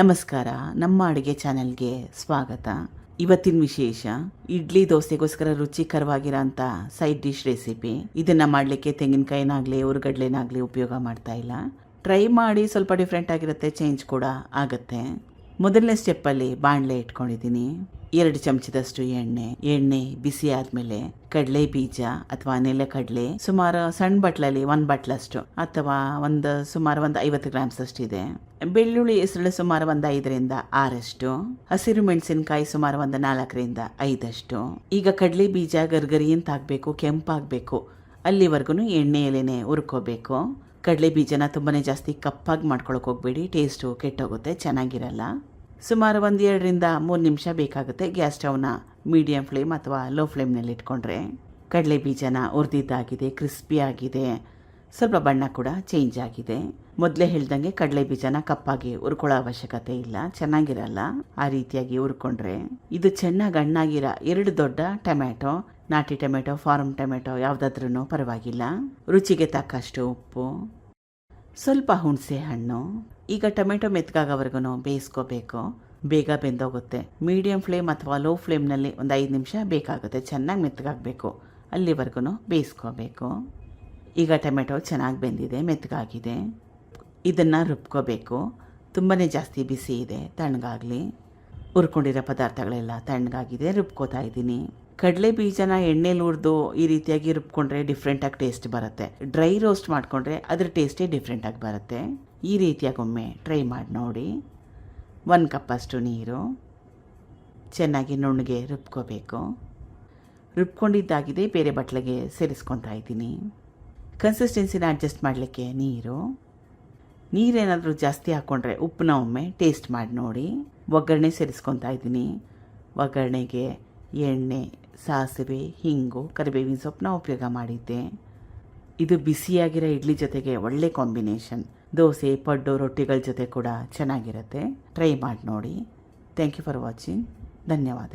ನಮಸ್ಕಾರ, ನಮ್ಮ ಅಡುಗೆ ಚಾನೆಲ್ಗೆ ಸ್ವಾಗತ. ಇವತ್ತಿನ ವಿಶೇಷ, ಇಡ್ಲಿ ದೋಸೆಗೋಸ್ಕರ ರುಚಿಕರವಾಗಿರೋ ಅಂತ ಸೈಡ್ ಡಿಶ್ ರೆಸಿಪಿ. ಇದನ್ನ ಮಾಡಲಿಕ್ಕೆ ತೆಂಗಿನಕಾಯಿನಾಗಲಿ ಉರುಗಡ್ಲೆನಾಗಲಿ ಉಪಯೋಗ ಮಾಡ್ತಾ ಇಲ್ಲ. ಟ್ರೈ ಮಾಡಿ ಸ್ವಲ್ಪ ಡಿಫ್ರೆಂಟ್ ಆಗಿರುತ್ತೆ, ಚೇಂಜ್ ಕೂಡ ಆಗುತ್ತೆ. ಮೊದಲನೇ ಸ್ಟೆಪ್ಪಲ್ಲಿ ಬಾಣಲೆ ಇಟ್ಕೊಂಡಿದ್ದೀನಿ. ಎರಡು ಚಮಚದಷ್ಟು ಎಣ್ಣೆ ಎಣ್ಣೆ ಬಿಸಿ ಆದ್ಮೇಲೆ ಕಡಲೆ ಬೀಜ ಅಥವಾ ನೆಲಕಡಲೆ, ಸುಮಾರು ಸಣ್ಣ ಬಟ್ಲಲ್ಲಿ ಒಂದು ಬಟ್ಲಷ್ಟು ಅಥವಾ ಒಂದು ಸುಮಾರು ಒಂದು ಐವತ್ತು ಗ್ರಾಮ್ಸ್ ಅಷ್ಟು ಇದೆ. ಬೆಳ್ಳುಳ್ಳಿ ಹೆಸರು ಸುಮಾರು ಒಂದು ಐದರಿಂದ ಆರಷ್ಟು, ಹಸಿರು ಮೆಣಸಿನಕಾಯಿ ಸುಮಾರು ಒಂದು ನಾಲ್ಕರಿಂದ ಐದಷ್ಟು. ಈಗ ಕಡಲೆ ಬೀಜ ಗರ್ಗರಿ ಅಂತ ಆಗಬೇಕು ಕೆಂಪಾಗಬೇಕು ಅಲ್ಲಿವರೆಗೂ ಎಣ್ಣೆಯಲ್ಲೇನೆ ಹುರ್ಕೋಬೇಕು. ಕಡಲೆ ಬೀಜನ ತುಂಬಾ ಜಾಸ್ತಿ ಕಪ್ಪಾಗಿ ಮಾಡ್ಕೊಳಕ್ಕೆ ಹೋಗ್ಬೇಡಿ, ಟೇಸ್ಟು ಕೆಟ್ಟೋಗುತ್ತೆ, ಚೆನ್ನಾಗಿರಲ್ಲ. ಸುಮಾರು ಒಂದು ಎರಡರಿಂದ ಮೂರು ನಿಮಿಷ ಬೇಕಾಗುತ್ತೆ ಗ್ಯಾಸ್ ಸ್ಟವ್ನ ಮೀಡಿಯಂ ಫ್ಲೇಮ್ ಅಥವಾ ಲೋ ಫ್ಲೇಮ್ನಲ್ಲಿ ಇಟ್ಕೊಂಡ್ರೆ ಕಡಲೆ ಬೀಜನ ಹುರಿದಿದ್ದಾಗಿದೆ, ಕ್ರಿಸ್ಪಿ ಆಗಿದೆ. ಸ್ವಲ್ಪ ಬಣ್ಣ ಕೂಡ ಚೇಂಜ್ ಆಗಿದೆ. ಮೊದಲೇ ಹೇಳ್ದಂಗೆ ಕಡಲೆ ಬೀಜನ ಕಪ್ಪಾಗಿ ಹುರ್ಕೊಳ್ಳೋ ಅವಶ್ಯಕತೆ ಇಲ್ಲ, ಚೆನ್ನಾಗಿರಲ್ಲ. ಆ ರೀತಿಯಾಗಿ ಹುರ್ಕೊಂಡ್ರೆ ಇದು ಚೆನ್ನಾಗಿ ಹಣ್ಣಾಗಿರೋ ಎರಡು ದೊಡ್ಡ ಟೊಮ್ಯಾಟೊ, ನಾಟಿ ಟೊಮೆಟೊ ಫಾರ್ಮ್ ಟೊಮೆಟೊ ಯಾವುದಾದ್ರೂ ಪರವಾಗಿಲ್ಲ. ರುಚಿಗೆ ತಕ್ಕಷ್ಟು ಉಪ್ಪು, ಸ್ವಲ್ಪ ಹುಣಸೆ ಹಣ್ಣು. ಈಗ ಟೊಮೆಟೊ ಮೆತ್ಗಾಗೋವರೆಗೂ ಬೇಯಿಸ್ಕೋಬೇಕು. ಬೇಗ ಬೆಂದೋಗುತ್ತೆ. ಮೀಡಿಯಂ ಫ್ಲೇಮ್ ಅಥವಾ ಲೋ ಫ್ಲೇಮ್ನಲ್ಲಿ ಒಂದು ಐದು ನಿಮಿಷ ಬೇಕಾಗುತ್ತೆ. ಚೆನ್ನಾಗಿ ಮೆತ್ತಗಾಗಬೇಕು. ಅಲ್ಲಿವರೆಗೂ ಬೇಯಿಸ್ಕೋಬೇಕು. ಈಗ ಟೊಮೆಟೊ ಚೆನ್ನಾಗಿ ಬೆಂದಿದೆ, ಮೆತ್ತಗಾಗಿದೆ. ಇದನ್ನು ರುಬ್ಕೋಬೇಕು. ತುಂಬಾ ಜಾಸ್ತಿ ಬಿಸಿ ಇದೆ, ತಣ್ಣಗಾಗಲಿ. ಹುರ್ಕೊಂಡಿರೋ ಪದಾರ್ಥಗಳೆಲ್ಲ ತಣ್ಣಗಾಗಿದೆ, ರುಬ್ಕೋತಾ ಇದ್ದೀನಿ. ಕಡಲೆ ಬೀಜನ ಎಣ್ಣೆಲಿ ಹುರಿದು ಈ ರೀತಿಯಾಗಿ ರುಬ್ಕೊಂಡ್ರೆ ಡಿಫ್ರೆಂಟಾಗಿ ಟೇಸ್ಟ್ ಬರುತ್ತೆ. ಡ್ರೈ ರೋಸ್ಟ್ ಮಾಡಿಕೊಂಡ್ರೆ ಅದ್ರ ಟೇಸ್ಟೇ ಡಿಫ್ರೆಂಟಾಗಿ ಬರುತ್ತೆ. ಈ ರೀತಿಯಾಗಿ ಒಮ್ಮೆ ಟ್ರೈ ಮಾಡಿ ನೋಡಿ. ಒಂದು ಕಪ್ಪಷ್ಟು ನೀರು. ಚೆನ್ನಾಗಿ ನುಣ್ಣಗೆ ರುಬ್ಕೋಬೇಕು. ರುಬ್ಕೊಂಡಿದ್ದಾಗಿದೆ, ಬೇರೆ ಬಟ್ಲಿಗೆ ಸೇರಿಸ್ಕೊತಾ ಇದ್ದೀನಿ. ಕನ್ಸಿಸ್ಟೆನ್ಸಿನ ಅಡ್ಜಸ್ಟ್ ಮಾಡಲಿಕ್ಕೆ ನೀರು. ನೀರೇನಾದರೂ ಜಾಸ್ತಿ ಹಾಕ್ಕೊಂಡ್ರೆ ಉಪ್ಪನ್ನ ಒಮ್ಮೆ ಟೇಸ್ಟ್ ಮಾಡಿ ನೋಡಿ. ಒಗ್ಗರಣೆ ಸೇರಿಸ್ಕೊತಾ ಇದ್ದೀನಿ. ಒಗ್ಗರಣೆಗೆ ಎಣ್ಣೆ, ಸಾಸಿವೆ, ಹಿಂಗು, ಕರಿಬೇವಿನ ಸೊಪ್ಪನ್ನ ಉಪಯೋಗ ಮಾಡಿದ್ದೆ. ಇದು ಬಿಸಿಯಾಗಿರೋ ಇಡ್ಲಿ ಜೊತೆಗೆ ಒಳ್ಳೆ ಕಾಂಬಿನೇಷನ್ ದೋಸೆ ಪಡ್ಡು ರೊಟ್ಟಿಗಳ ಜೊತೆ ಕೂಡ ಚೆನ್ನಾಗಿರುತ್ತೆ. ಟ್ರೈ ಮಾಡಿ ನೋಡಿ ಥ್ಯಾಂಕ್ ಯು ಫಾರ್ ವಾಚಿಂಗ್ ಧನ್ಯವಾದ.